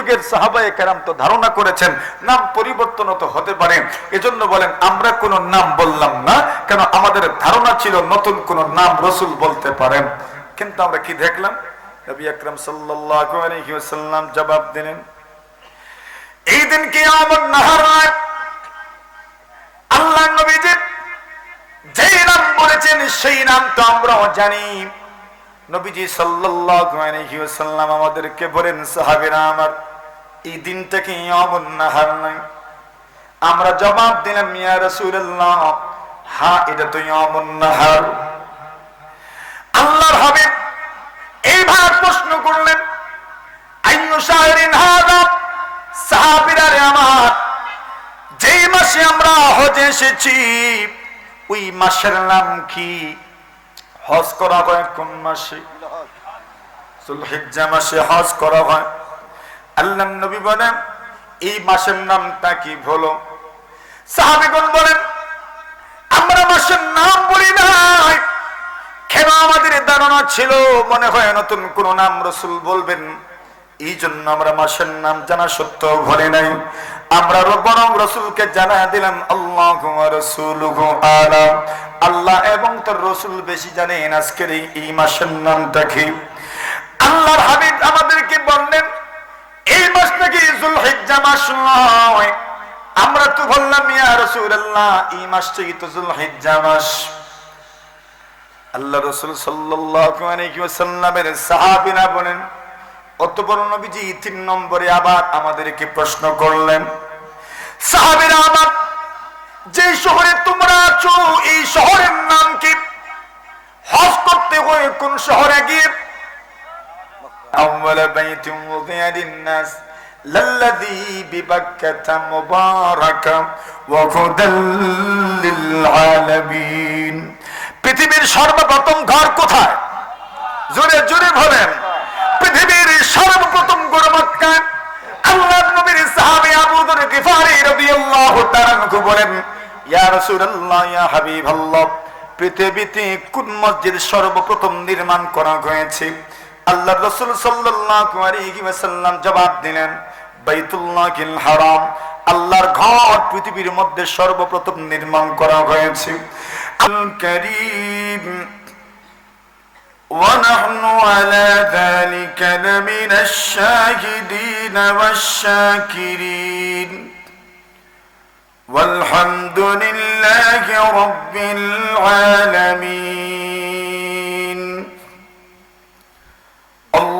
যুগের সাহাবায়ে কেরাম তো ধারণা করেছেন, নাম পরিবর্তন তো হতে পারে। এজন্য বলেন, আমরা কোন নাম বললাম না, কেন আমাদের ধারণা ছিল নতুন কোন নাম রসুল বলতে পারেন। কিন্তু আমরা কি দেখলাম? নবী আকরাম সাল্লাল্লাহু আলাইহি জবাব দিলেন, এই দিন কি আমার নাহার নবীজি নাম বলেছেন, সেই নাম তো আমরাও জানি। নবীজি সাল্লাল্লাহু আলাইহি ওয়াসাল্লাম আমাদেরকে বলেন, সাহাবীরা আমার এই দিনটা কি ইয়ামুন নাহার নাই? আমরা জবাব দিলাম, ইয়া রাসূলুল্লাহ হ্যাঁ এটা তো নাহার আল্লাহর হাবিব এইবার প্রশ্ন করলেন, আইয়ু শাহরিন হাদা সাহাবীরা রে আমার, যেই মাসে আমরা হজে এসেছি, ওই মাসের নাম কি? হজ করা হয় কোন মাসে? মাসে হজ করা হয়। আল্লাহ নবী বলেন, এই মাসের নামটা কি হলো সাহাবিগণ বলেন, আমরা মাসের নাম বলি নাই। কেন আমাদের ধারণা ছিল, মনে হয় নতুন কোন নাম রসুল বলবেন। এই জন্য আমরা মাসের নাম জানা সত্য ঘরে নাই। আমরা বরং রসুলকে জানা দিলাম, আল্লাহ রসুল আল্লাহ এবং তোর রসুল বেশি জানেন আজকের এই মাসের নামটা কি। আল্লাহর হাবিব আমাদেরকে বললেন এই মাস নাকি জুলহিজ্জা মাস নয়। আমরা তো বললাম, ইয়া রাসূলুল্লাহ, এই মাসটাই তো জুলহিজ্জা মাস। আল্লাহ রসুল সাল্লাল্লাহু আলাইহি ওয়াসাল্লামের সাহাবীরা বলেন অত বড় নবীজি তিন নম্বরে আবার আমাদেরকে প্রশ্ন করলেন, সাহাবীরা আবার, যে শহরে তোমরা আছো, এই শহরের নাম কি? হজ করতে হয় কোন শহরে গিয়ে أول بيت وضع للناس للذي ببكة مباركا وهدى للعالمين পৃথিবীর সর্বপ্রথম ঘর কোথায় জোরে জোরে বলেন পৃথিবীর সর্বপ্রথম ঘর মক্কা আল্লাহর নবীর সাহাবী আবু যর গিফারি রাদিয়াল্লাহু তাআলা বলেন ইয়া রাসূলুল্লাহ ইয়া হাবিবাল্লাহ পৃথিবীতে কোন মসজিদ সর্বপ্রথম নির্মাণ করা হয়েছে আল্লাহ রসুল সাল্লাল্লাহু আলাইহি ওয়াসাল্লাম জবাব দিলেন বাইতুল্লাহিল হারাম আল্লাহর ঘর পৃথিবীর মধ্যে সর্বপ্রথম নির্মাণ করা হয়েছে আল করিম ونحن على ذلك لمن الشاهدين والشاكرين والحمد لله رب العالمين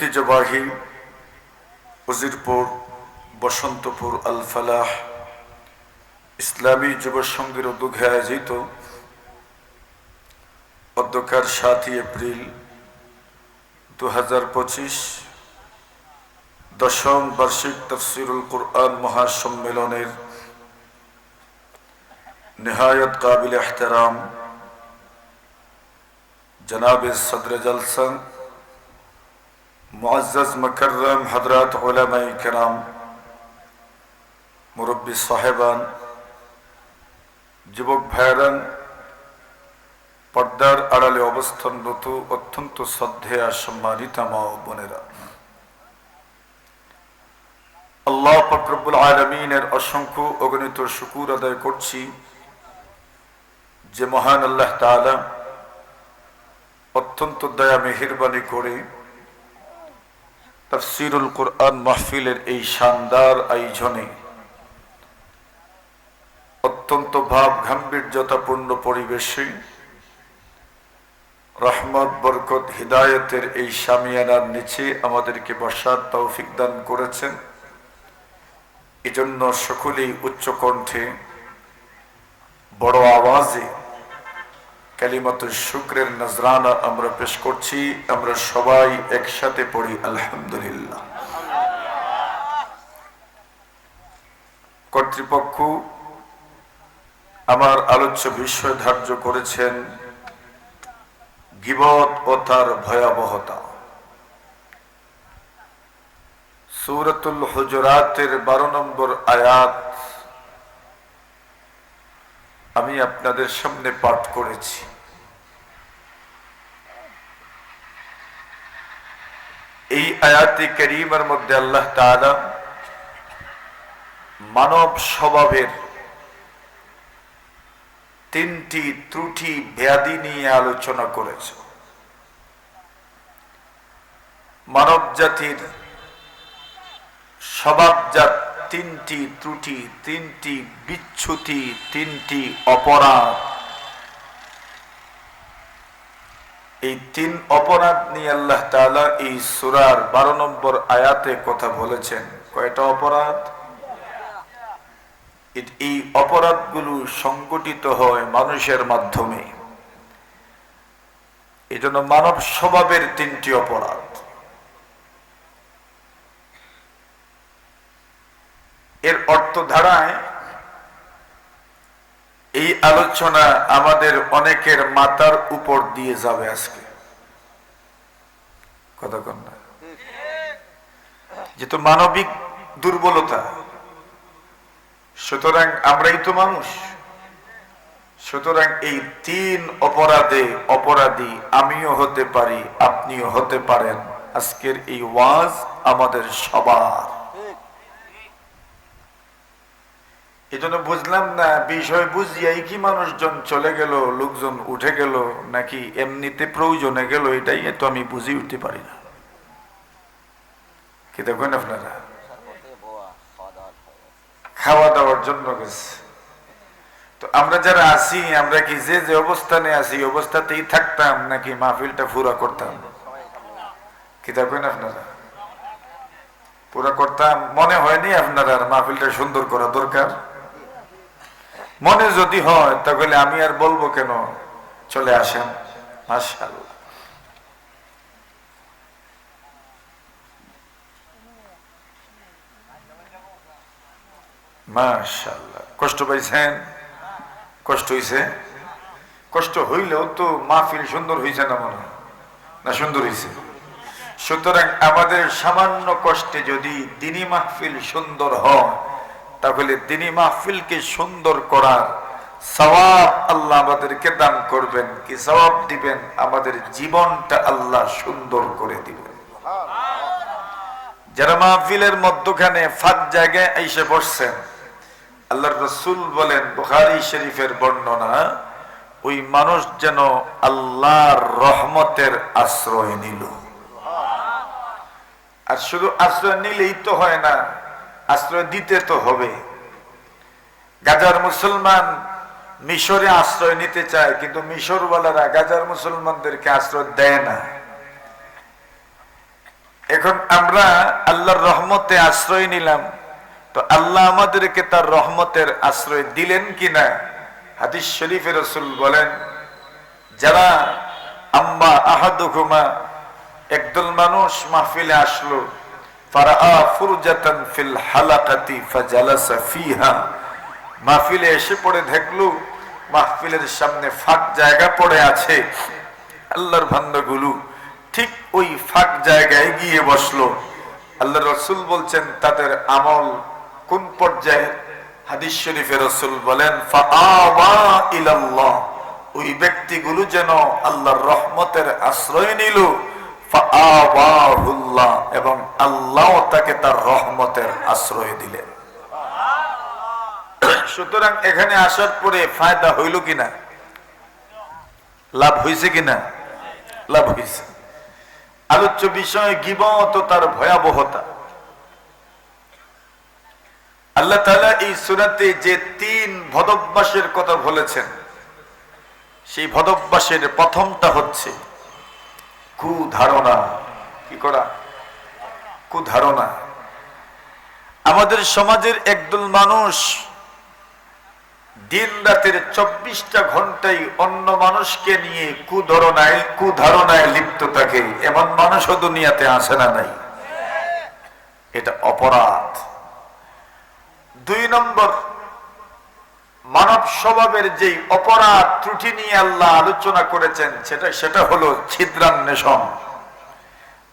ঐতিহ্যবাহী উজিরপুর, বসন্তপুর আল ফালাহ ইসলামী যুব সংঘের উদ্যোগে আয়োজিত অধ্যকার সাতই এপ্রিল দু হাজার পঁচিশ দশম বার্ষিক তফসিরুল কোরআন মহাসম্মেলনের নেহায়ত কাবিল এহতারাম জনাব সদর জলসা মুআজ্জাজ মুকররম হযরত উলামায়ে কেরাম, মুরব্বী সাহেবান, যুবক ভাইরান পর্দার আড়ালে অবস্থানরত অত্যন্ত শ্রদ্ধেয়া সম্মানিতা মা বোনেরা। আল্লাহ ফকরবুল আলমিনের অসংখ্য অগণিত শুকুর আদায় করছি যে মহান আল্লাহ তালা অত্যন্ত দয়া মেহেরবানি করে তফসিরুল কোরআন মাহফিলের এই শানদার আয়োজনে অত্যন্ত ভাব গাম্ভীর্যতাপূর্ণ পরিবেশে রহমত, বরকত, হৃদায়তের এই সামিয়ানার নিচে আমাদেরকে বসার তৌফিক দান করেছেন। এজন্য সকলেই উচ্চকণ্ঠে বড় আওয়াজে কালিমত শুক্রের নজরানা আমরা পেশ করছি, আমরা সবাই একসাথে পড়ি, আলহামদুলিল্লাহ। কর্তৃপক্ষ আমার আলোচ্য বিষয় ধার্য করেছেন গিবত ও তার ভয়াবহতা। সুরতুল হুজরাতের বারো নম্বর আয়াত আমি আপনাদের সামনে পাঠ করেছি। এই আয়াতি করিমের মধ্যে আল্লাহ তাআলা মানব স্বভাবের তিনটি ত্রুটি, ব্যাধি নিয়ে আলোচনা করেছে। মানব জাতির স্বভাবজাত তিনটি ত্রুটি, তিনটি বিচ্ছুতি, তিনটি অপরাধ। এই তিন অপরাধ নিয়ে আল্লাহ এই সুরার বারো নম্বর আয়াতে কথা বলেছেন। কয়টা অপরাধ? এই অপরাধগুলো সংগঠিত হয় মানুষের মাধ্যমে। এজন্য মানব স্বভাবের তিনটি অপরাধ। এর ধারায় এই আলোচনা আমাদের অনেকের মাথার উপর দিয়ে যাবে আজকে। কথা কন না। যেহেতু মানবিক দুর্বলতা, সুতরাং আমরাই তো মানুষ, সুতরাং এই তিন অপরাধে অপরাধী আমিও হতে পারি, আপনিও হতে পারেন। আজকের এই ওয়াজ আমাদের সবার। এই জন্য বুঝলাম না, বিষয় বুঝিয়াই কি মানুষজন চলে গেল, লোকজন উঠে গেল, নাকি এমনিতে প্রয়োজনে গেল, এটাই তো আমি বুঝি উঠতে পারি না। কি দেখবেন আপনারা? খাওয়া দাওয়ার জন্য গেছে। তো আমরা যারা আছি, আমরা কি যে যে অবস্থানে আছি অবস্থাতেই থাকতাম, নাকি মাহফিলটা পুরা করতাম? কি দেখবেন আপনারা? পুরা করতাম, মনে হয়নি আপনারা মাহফিলটা সুন্দর করা দরকার? মনে যদি হয়, তাহলে আমি আর বলব কেন? চলে আসেন। মাশাআল্লাহ। কষ্ট পাইছেন? কষ্ট হইছে? কষ্ট হইলেও তো মাহফিল সুন্দর হইছে না মনে না, সুন্দর হইছে। সুতরাং আমাদের সামান্য কষ্টে যদি দিনী মাহফিল সুন্দর হয় তাহলে তিনি মাহফিলকে সুন্দর করার সওয়াব আল্লাহ আমাদেরকে দান করবেন। কি সওয়াব দিবেন? আমাদের জীবনটা আল্লাহ সুন্দর করে দিবেন। যারা মাহফিলের মধ্যখানে ফাঁক জায়গায় এসে বসছেন, আল্লাহর রসুল বলেন, বুখারি শরীফের বর্ণনা, ওই মানুষ যেন আল্লাহর রহমতের আশ্রয় নিল। আর শুধু আশ্রয় নিলেই তো হয় না আশ্রয় দিতে তো হবে। গাজার মুসলমান মিশরে আশ্রয় নিতে চায়, কিন্তু মিশরওয়ালারা গাজার মুসলমানদেরকে আশ্রয় দেয় না। এখন আমরা আল্লাহর রহমতে আশ্রয় নিলাম, তো আল্লাহ আমাদেরকে তার রহমতের আশ্রয় দিলেন কিনা? হাদিস শরীফের রসুল বলেন, যারা আম্মা আহাদুকুমা একদল মানুষ মাহফিলে আসলো মাহফিলে এসে পড়ে দেখল, মাহফিলের সামনে ফাঁক জায়গা পড়ে আছে। আল্লাহর ভান্ডগুলো ঠিক ওই ফাঁক জায়গায় গিয়ে বসল। আল্লাহ রসুল বলছেন, তাদের আমল কোন পর্যায়ে? হাদিস শরীফে রসুল বলেন ওই ব্যক্তিগুলো যেন আল্লাহর রহমতের আশ্রয় নিল। এবং আল্লাহ তাকে তার রহমতের আশ্রয় দিলেন। সুতরাং এখানে আসার পরে ফায়দা হইল কিনা? লাভ হয়েছে কিনা? লাভ হয়েছে আলোচ্য বিষয়ে, গিবত তার ভয়াবহতা। আল্লাহ তাআলা এই সুরাতে যে তিন ভদভ্যাসের কথা বলেছেন, সেই ভদভ্যাসের প্রথমটা হচ্ছে কুধারণা। কি করা? কুধারণা। আমাদের সমাজের একদল মানুষ দিন রাতের চব্বিশটা ঘন্টায় অন্য মানুষকে নিয়ে কুধরণায়, কুধারণায় লিপ্ত থাকে। এমন মানুষও দুনিয়াতে আসে না নাই। এটা অপরাধ। দুই নম্বর মানব স্বভাবের যেই অপরাধ ত্রুটি নিয়ে আল্লাহ আলোচনা করেছেন, সেটা সেটা হলো ছিদ্রান্বেষণ।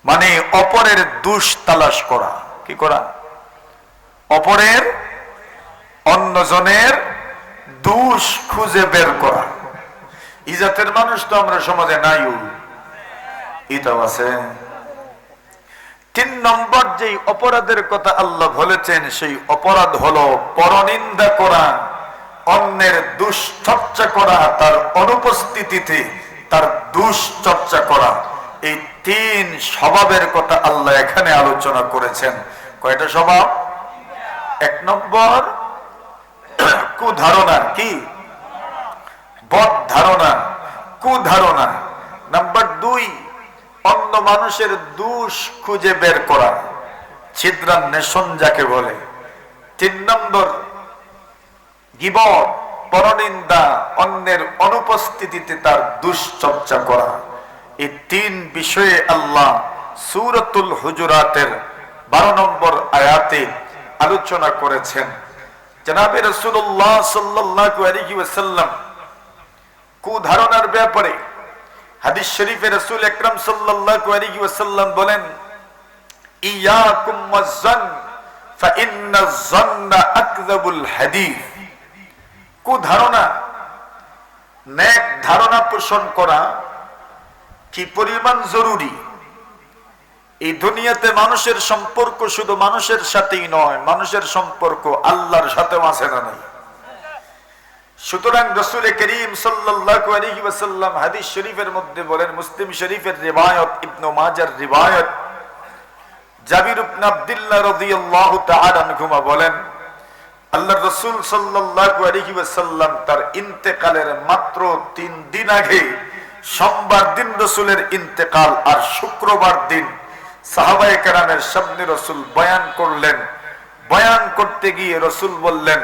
মানে অপরের দুষ তালাশ করা। কি করা? অপরের অন্যজনের দুষ খুঁজে বের করা। ইজাতের মানুষ তো আমরা সমাজে নাই ইতাও আছে। তিন নম্বর যেই অপরাধের কথা আল্লাহ বলেছেন, সেই অপরাধ হলো পরনিন্দা করা। অন্যের দুশ্চর্চা করা, তার অনুপস্থিতিতে তার দুশ্চর্চা করা, এই তিন স্বভাবের কথা আল্লাহ এখানে আলোচনা করেছেন। কয়টা স্বভাব? এক নম্বর, কুধারণা কি? বদ ধারণা, কুধারণা। নাম্বার দুই, অন্য মানুষের দুষ খুঁজে বের করা, ছিদ্রান্বেষণ যাকে বলে। তিন নম্বর গিবত পরনিন্দা, অন্যের অনুপস্থিতিতে তার দুশ্চর্চা করা। এই তিন বিষয়ে আল্লাহ সুরতুল হুজুরাতের বারো নম্বর আয়াতে আলোচনা করেছেন। জনাবে রসুল্লাহ ওয়াসাল্লাম কুধারণার ব্যাপারে হাদিস শরীফে রসুল আলাইহি ওয়াসাল্লাম বলেন, ইয়াকুম ওয়াজ্জান ফাইন্না আকযাবুল হাদিস। কুধারণা নেক ধারণা পোষণ করা কি পরিমাণ জরুরি? এই দুনিয়াতে মানুষের সম্পর্ক শুধু মানুষের সাথেই নয়, মানুষের সম্পর্ক আল্লাহর সাথেও আছে না নাই? সুতরাং রসুল করিম আলাইহি হাদিস শরীফের মধ্যে বলেন, মুসলিম শরীফের রিওয়ায়াত ইবনু মাজার রিওয়ায়াত জাবির ইবনে বলেন আল্লাহ রসুল আলাইহি তার ইন্তেকালের মাত্র তিন দিন আগে সোমবার দিন রসুলের ইন্তেকাল আর শুক্রবার দিন কেরামের সামনে রসুল বয়ান করলেন। বয়ান করতে গিয়ে রসুল বললেন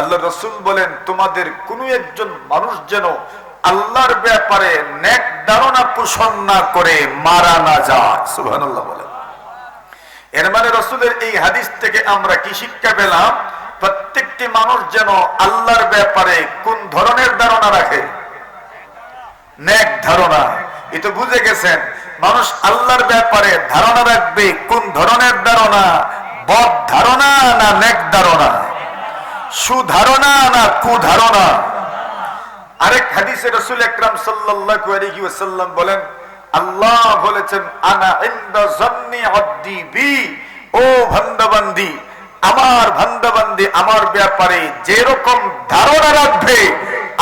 আল্লাহ রসুল বলেন, তোমাদের কোন একজন মানুষ যেন আল্লাহর ব্যাপারে নেক ধারণা পোষণ না করে মারা না যায়। সুবহানাল্লাহ বলেন। এর মানে রসুলের এই হাদিস থেকে আমরা কি শিক্ষা পেলাম? প্রত্যেকটি মানুষ যেন আল্লাহর ব্যাপারে কোন ধরনের ধারণা রাখে? নেক ধারণা। এটা বুঝে গেছেন, মানুষ আল্লাহর ব্যাপারে ধারণা রাখবে কোন ধরনের ধারণা? বদ ধারণা না নেক ধারণা? সুধারণা না কুধারণা? আরেক হাদিসে রসুল একরাম সাল্লাল্লাহু বলেন, আল্লাহ বলেছেন আমার ভান্দাবান্দি আমার ব্যাপারে যেরকম ধারণা রাখবে,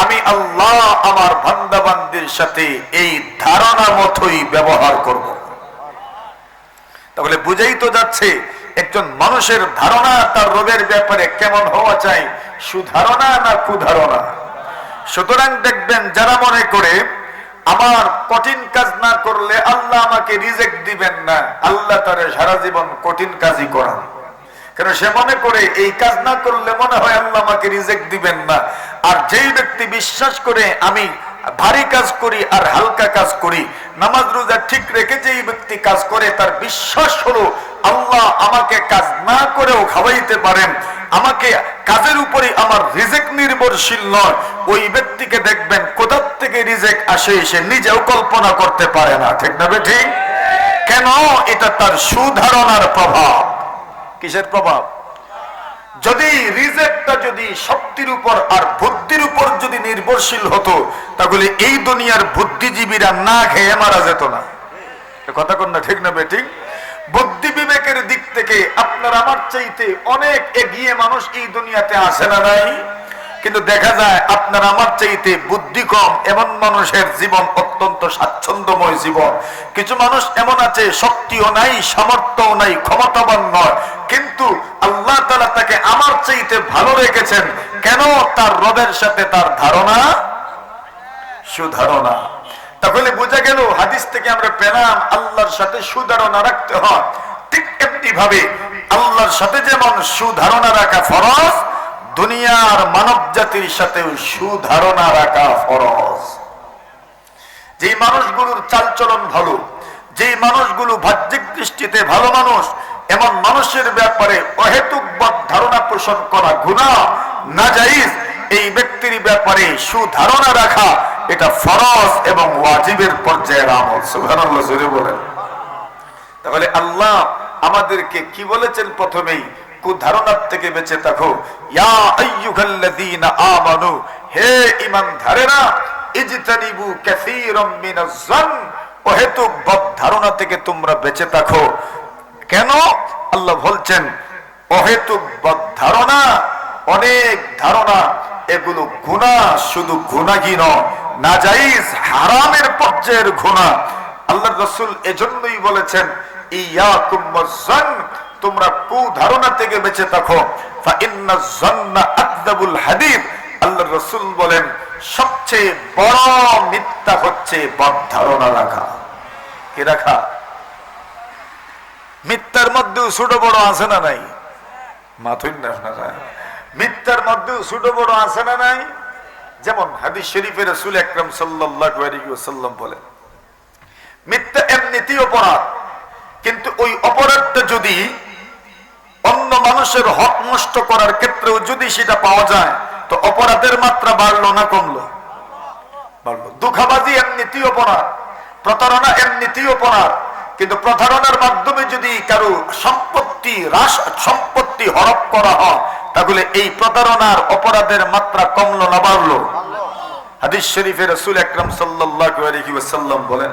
আমি আল্লাহ আমার ভান্দাবান্দির সাথে এই ধারণা মতোই ব্যবহার করব। তাহলে বুঝেই তো যাচ্ছে, একজন মানুষের ধারণা তার রোগের ব্যাপারে কেমন হওয়া চাই, সুধারণা না কুধারণা? সুতরাং দেখবেন যারা মনে করে, আমার কঠিন কাজ না করলে আল্লাহ আমাকে রিজেক্ট দিবেন না, আল্লাহ তারে সারা জীবন কঠিন কাজই করান। কেন সে মনে করে, এই কাজ না করলে মনে হয় আল্লাহ আমাকে রিজেক্ট দিবেন না। আর যেই ব্যক্তি বিশ্বাস করে, আমি ভারী কাজ করি আর হালকা কাজ করি, নামাজ রোজা ঠিক রেখে যেই ব্যক্তি কাজ করে, তার বিশ্বাস হলো আল্লাহ আমাকে কাজ না করেও খাওয়াইতে পারেন। আমাকে কাজের উপরে আমার রিজেক্ট নির্ভরশীল নয়। ওই ব্যক্তিকে দেখবেন কোথার থেকে রিজেক্ট আসে সে নিজেও কল্পনা করতে পারে না। ঠিক না ঠিক কেন? এটা তার সুধারণার প্রভাব। কিসের প্রভাব? যদি রিজেক্টটা যদি শক্তির উপর আর বুদ্ধির উপর যদি নির্ভরশীল হতো, তাহলে এই দুনিয়ার বুদ্ধিজীবীরা না খেয়ে মারা যেত না। কথা কন না, ঠিক না বেঠিক বুদ্ধি বিবেকের দিক থেকে আপনার আমার চাইতে অনেক এগিয়ে মানুষ এই দুনিয়াতে আসে না নাই? কিন্তু দেখা যায় আপনার আমার চাইতে বুদ্ধি কম, এমন মানুষের জীবন অত্যন্ত স্বাচ্ছন্দ্যময় জীবন। কিছু মানুষ এমন আছে, শক্তিও নাই, সামর্থ্যও নাই, ক্ষমতাবান নয়। কিন্তু আল্লাহ তালা তাকে আমার চাইতে ভালো রেখেছেন। কেন তার রবের সাথে তার ধারণা? সুধারণা। তাহলে বোঝা গেল, হাদিস থেকে আমরা পেলাম, আল্লাহর সাথে সুধারণা রাখতে হয়। ঠিক এমনি ভাবে আল্লাহর সাথে যেমন সুধারণা রাখা ফরজ, দুনিয়ার মানব জাতির সাথেও সুধারণা রাখা ফরজ। যে মানুষগুলোর চালচলন ভালো যে মানুষগুলো বাহ্যিক দৃষ্টিতে ভালো মানুষ, এমন মানুষের ব্যাপারে অহেতুক ধারণা পোষণ করা গুণা না যাইজ এই ব্যক্তির ব্যাপারে সুধারণা রাখা, এটা ফরজ এবং ওয়াজিবের পর্যায়ের আমল। জোরে বলেন। তাহলে আল্লাহ আমাদেরকে কি বলেছেন প্রথমেই? কুধারণার থেকে বেঁচে থাকো। ইয়া আমানু, হে ঈমানধারেরা, ইজতানিবু কাসীরাম ধারণা থেকে তোমরা বেঁচে থাকো। কেন? আল্লাহ বলছেন ধারণা, অনেক ধারণা, এগুলো শুধু হারামের পর্যায়ের গুনাহ। আল্লাহ রসুল এজন্যই বলেছেন, ইয়াকুম ওয়াজ্জান তোমরা থেকে বেঁচে থাকো। বলেন, সবচেয়ে বড় মিথ্যা হচ্ছে মিথ্যার মধ্যেও ছোট বড় আছে না নাই? মাথুন মিথ্যার মধ্যেও ছোট বড় আছে না নাই? যেমন হাদিস শরীফের রাসূল আলাইহি ওয়াসাল্লাম বলেন মিথ্যা এমনিতেই অপরাধ। কিন্তু ওই অপরাধটা যদি অন্য মানুষের হক নষ্ট করার ক্ষেত্রেও যদি সেটা পাওয়া যায়, তো অপরাধের মাত্রা বাড়লো না কমলো? বাড়লো। দুঃখাবাজি এমনিতেই অপরাধ, প্রতারণা এমনিতেই অপরাধ। কিন্তু প্রতারণার মাধ্যমে যদি কারও সম্পত্তি হ্রাস, সম্পত্তি হরপ করা হয়, তাহলে এই প্রতারণার অপরাধের মাত্রা কমলো না বাড়লো। হাদিস শরীফের রাসূল আকরাম আলাইহি ওয়াসাল্লাম বলেন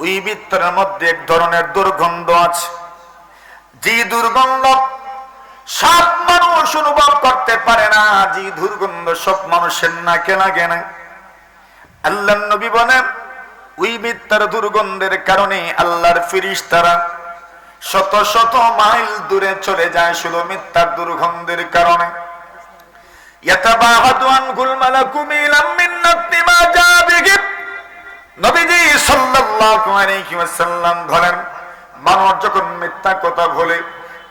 ওই বৃত্তের মধ্যে এক ধরনের দুর্গন্ধ আছে যে দুর্গন্ধ সব মানুষ অনুভব করতে পারে না যে দুর্গন্ধ সব মানুষের নাকে লাগে না আল্লাহ নবী বলেন ওই মিথ্যার দুর্গন্ধের কারণে আল্লাহর ফিরিস তারা শত শত মাইল দূরে চলে যায় শুধু মিথ্যার দুর্গন্ধের কারণে يتباعد عنه الملك ميلا من نقد ما جاء به মানুষ যখন মিথ্যা কথা বলে,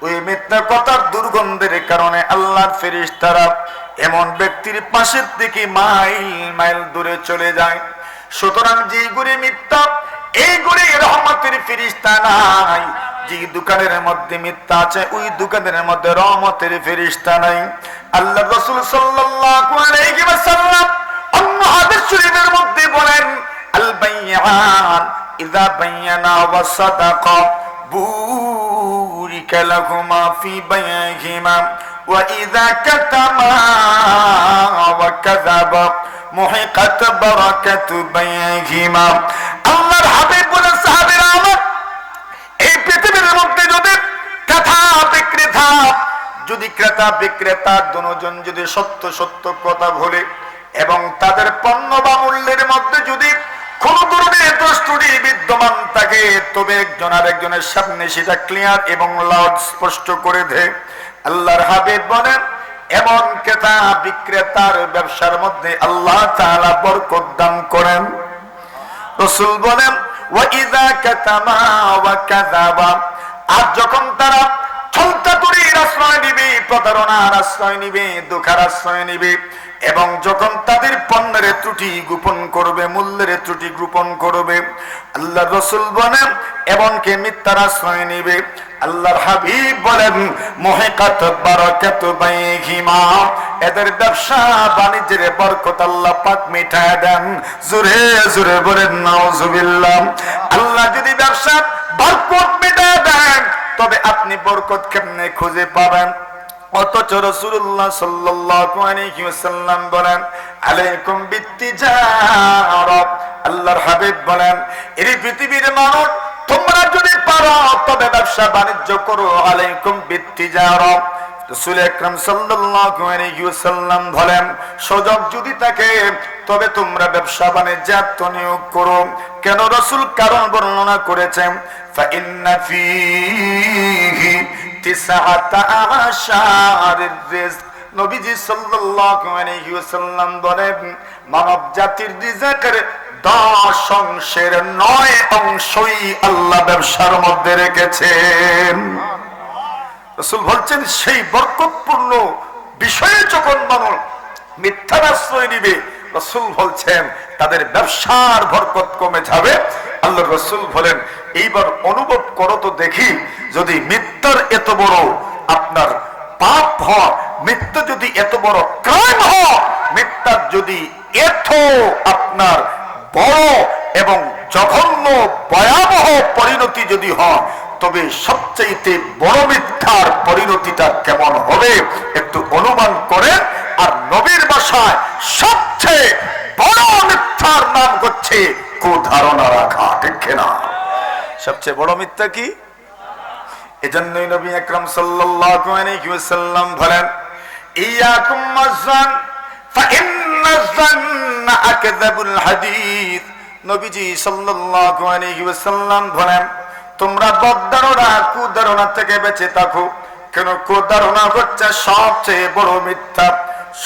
ওই মিথ্যা কথার দুর্গন্ধের কারণে আল্লাহর ফেরেশতারা এমন ব্যক্তির পাশের দিকে মাইল মাইল দূরে চলে যায়। সুতরাং যে গুড়ি মিথ্যা, এই গুড়ি রহমতের ফেরেশতা নাই। যে দোকানের মধ্যে মিথ্যা আছে, ওই দোকানের মধ্যে রহমতের ফেরেশতা নাই। আল্লাহ রাসূল ওয়াসাল্লাম অন্য হাদিস শরীফের মধ্যে বলেন البيعان إذا بينا وصدقا بورك لهما في بيعهما وإذا كتما وكذبا محقت بركة بيعهما الله الحبيب বলে সাহাবীরা আমার এই পৃথিবীর মধ্যে যদি কথা বিক্রেতা যদি ক্রেতা বিক্রেতা দুজন যদি সত্য সত্য কথা বলে এবং তাদের পণ্য বা মূল্যের মধ্যে যদি কোন ধরনের দোষটি বিদ্যমান থাকে তবে একজন আর একজনের সামনে সেটা ক্লিয়ার এবং লাউড স্পষ্ট করে দেয় আল্লাহর হাবিব বলেন, এমন ক্রেতা বিক্রেতার ব্যবসার মধ্যে আল্লাহ তাআলা বরকত দান করেন। রসুল বলেন ওয়াইদা কাতামা ওয়া কাযাবা। আর যখন তারা ছলতাতুরির আশ্রয় নিবে, প্রতারণার আশ্রয় নিবে, দুঃখার আশ্রয় নিবে এবং যখন তাদের পণ্যের ত্রুটি গোপন করবে, মূল্যের ত্রুটি গোপন করবে, আল্লাহ রসুল বলেন, এমনকি মিথ্যার আশ্রয় নিবে। আল্লাহর হাবিব বলেন, মহেকাত বারাকাত বাইহিমা। এদের ব্যবসা বাণিজ্যের বরকত আল্লাহ পাক মিঠায় দেন। জোরে জোরে বলেন, নাউজুবিল্লাহ। আল্লাহ যদি ব্যবসা বরকত মিটায় দেন, তবে আপনি বরকত কেমনে খুঁজে পাবেন? অথচ রসুল্লাহ সাল্লাল্লাহু বলেন, আলাইকুম আল্লাহর হাবিব বলেন এই পৃথিবীর মানুষ, তোমরা যদি পারো, তবে ব্যবসা বাণিজ্য করো, আলাইকুম বিত্তিজারাত রাসূল থাকে, তবে তোমরা ব্যবসা বাণিজ্যে করো। কেন রাসূল কারণ বর্ণনা করেছেন? ফাইন্না ফীহি তিসআতা আশারির রিজক নবীজি বলেন, মানব জাতির রিজকের দশ অংশের নয় অংশই আল্লাহ ব্যবসার মধ্যে রেখেছেন। বলছেন, সেই বরকতপূর্ণ বিষয়ে যখন মানুষ মিথ্যার আশ্রয় নিবে, রসুল বলছেন, তাদের ব্যবসার বরকত কমে যাবে আল্লাহ রসুল বলেন, এইবার অনুভব করো তো দেখি, যদি মিথ্যার এত বড় আপনার পাপ হয় মিথ্যা যদি এত বড় ক্রাইম হয় মিথ্যার যদি এত আপনার বড় এবং জঘন্য, ভয়াবহ পরিণতি যদি হয়, তবে সবচাইতে বড় মিথ্যার পরিণতিটা কেমন হবে? একটু অনুমান করেন। আর নবীর বাসায় সবচেয়ে বড় মিথ্যার নাম হচ্ছে কুধারণা রাখা, ঠিক না সবচেয়ে বড় মিথ্যা কি? এজন্যই নবী আকরাম ওয়াসাল্লাম বলেন তোমরা থেকে বেঁচে থাকো। কেন হচ্ছে সবচেয়ে বড় মিথ্যা,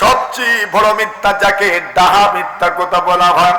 সবচেয়ে বড় মিথ্যা যাকে ডাহা মিথ্যা কথা বলা হয়।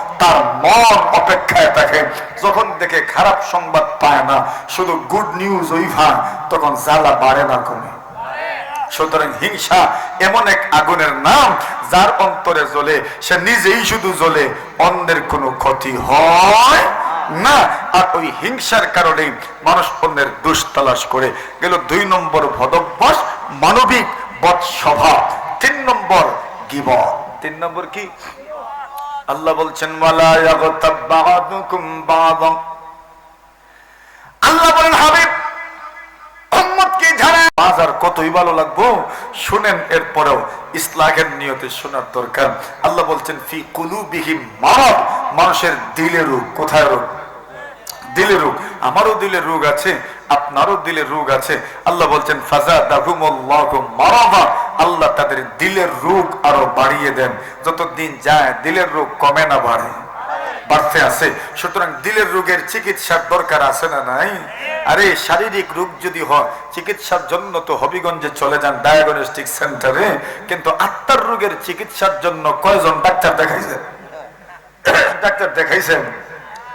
তার মন অপেক্ষায় থাকে। যখন দেখে খারাপ সংবাদ পায় না, শুধু গুড নিউজ ওই ভান তখন জ্বালা বাড়ে না কমে সুতরাং হিংসা এমন এক আগুনের নাম, যার অন্তরে জ্বলে, সে নিজেই শুধু জ্বলে, অন্যের কোনো ক্ষতি হয় না। আর ওই হিংসার কারণে মানুষ অন্যের দুষ তালাশ করে। গেল দুই নম্বর ভদভ্যাস, মানবিক বৎ তিন নম্বর গিব তিন নম্বর কি? আল্লাহ বলছেন আল্লাহ বলেন, হাবিব বাজার কতই ভালো লাগবো? শুনেন, এরপরেও নিয়তে শোনার দরকার। আল্লাহ বলছেন, ফি মারাদ। মানুষের দিলে রোগ, কোথায় রোগ? রোগ, আমারও দিলে রোগ আছে, আপনারও দিলে রোগ আছে। আল্লাহ বলছেন ফাজা দাহুমুল্লাহু মারাদা। আল্লাহ তাদের দিলের রোগ আরও বাড়িয়ে দেন। যতদিন যায়, দিলের রোগ কমে না বাড়ে। বাড়তে আছে। সুতরাং দিলের রোগের চিকিৎসার দরকার আছে না নাই? আরে, শারীরিক রোগ যদি হয়, চিকিৎসার জন্য তো হবিগঞ্জে চলে যান ডায়াগনস্টিক সেন্টারে কিন্তু আত্মার রোগের চিকিৎসার জন্য কয়জন ডাক্তার দেখাইছেন? ডাক্তার দেখাইছেন?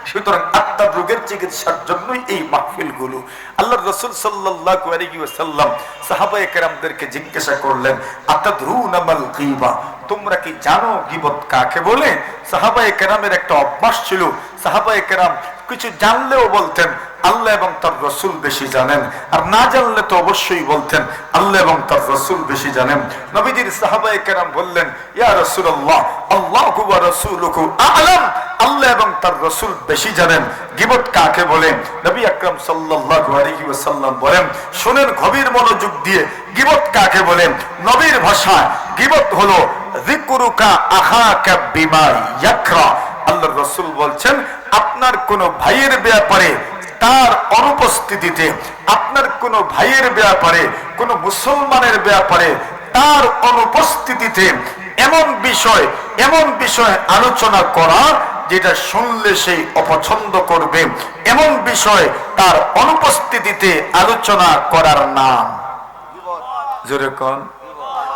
সুতরাং আত্মার রোগের চিকিৎসার জন্যই এই মাহফিলগুলো আল্লাহ রসুল সাল্লাম সাহাবাই কেরামদেরকে জিজ্ঞাসা করলেন আতাদরুনামাল গীবা? তোমরা কি জানো গিবত কাকে বলে? সাহাবাই কেরামের একটা অভ্যাস ছিল। সাহাবাই কেরাম কিছু জানলেও বলতেন আল্লাহ এবং তার রসুল বেশি জানেন। আর না জানলে তো অবশ্যই বলতেন, আল্লাহ এবং তার রসুল বেশি জানেন। নবীজির সাহাবাই কেরাম বললেন, ইয়া রসুল্লাহ আল্লাহ রসুলকু আলম। আল্লাহ এবং তার রসুল বেশি জানেন। গিবত কাকে বলে? নবী আকরাম সাল্লাল্লাহু আলাইহি বলেন, শুনেন গভীর মনোযোগ দিয়ে, গিবত কাকে বলেন নবীর ভাষায়, গিবত হলো, যিকরুকা আখাকা বিমা ইয়াকরা। আল্লাহর রাসূল বলছেন, আপনার কোন ভাইয়ের ব্যাপারে তার অনুপস্থিতিতে আপনার কোন ভাইয়ের ব্যাপারে কোন মুসলমানের ব্যাপারে তার অনুপস্থিতিতে এমন বিষয় এমন বিষয় আলোচনা করা যেটা শুনলে সেই অপছন্দ করবে। এমন বিষয় তার অনুপস্থিতিতে আলোচনা করার নাম। জোরে কন।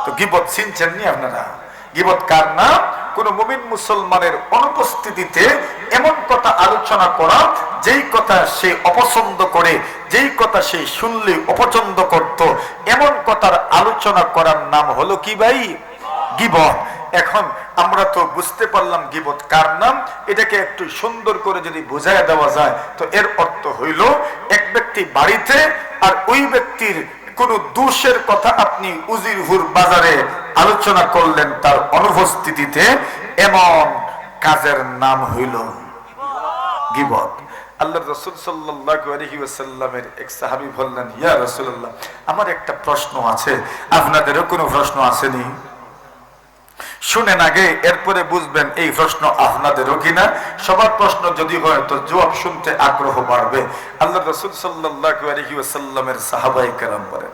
তো গিবত চিনছেন নি আপনারা? গিবত কার নাম? কোন মুমিন মুসলমানের অনুপস্থিতিতে এমন কথা আলোচনা করা, যেই কথা সে অপছন্দ করে, যেই কথা সে শুনলে অপছন্দ করত, এমন কথার আলোচনা করার নাম হলো কি ভাই? গিবত। এখন আমরা তো বুঝতে পারলাম গিবত কার নাম। এটাকে একটু সুন্দর করে যদি বোঝায় দেওয়া যায়, তো এর অর্থ হইল, এক ব্যক্তি বাড়িতে আর ওই ব্যক্তির কোন দোষের কথা আপনি উজিরহুর বাজারে আলোচনা করলেন তার অনুপস্থিতিতে এমন কাজের নাম হইল গিবত। আল্লাহ রসুল সাল্লাল্লাহু এক সাহাবি বললেন, ইয়া রসুল্লাহ আমার একটা প্রশ্ন আছে। আপনাদেরও কোনো প্রশ্ন আসেনি? শুনেন আগে এরপরে বুঝবেন এই প্রশ্ন আপনাদেরও কিনা? সবার প্রশ্ন যদি হয় তো জবাব শুনতে আগ্রহ বাড়বে। আল্লাহ রসুল ওয়াসাল্লামের সাহাবাই কেরাম বলেন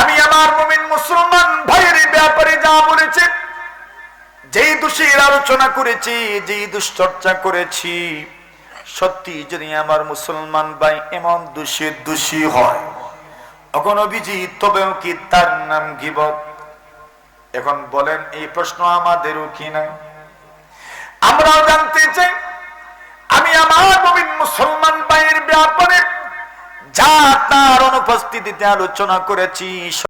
আমি আমার মুসলমান ভাইয়ের ব্যাপারে যেই আলোচনা করেছি, যেই দুশ্চর্চা করেছি সত্যি যদি আমার মুসলমান ভাই এমন দোষীর দোষী হয় অভিজিৎ, তবেও কি তার নাম গিবত এখন বলেন, এই প্রশ্ন আমাদেরও কি না আমরাও জানতে চাই, আমি আমার নবীন মুসলমান ভাইয়ের ব্যাপারে যা তার অনুপস্থিতিতে আলোচনা করেছি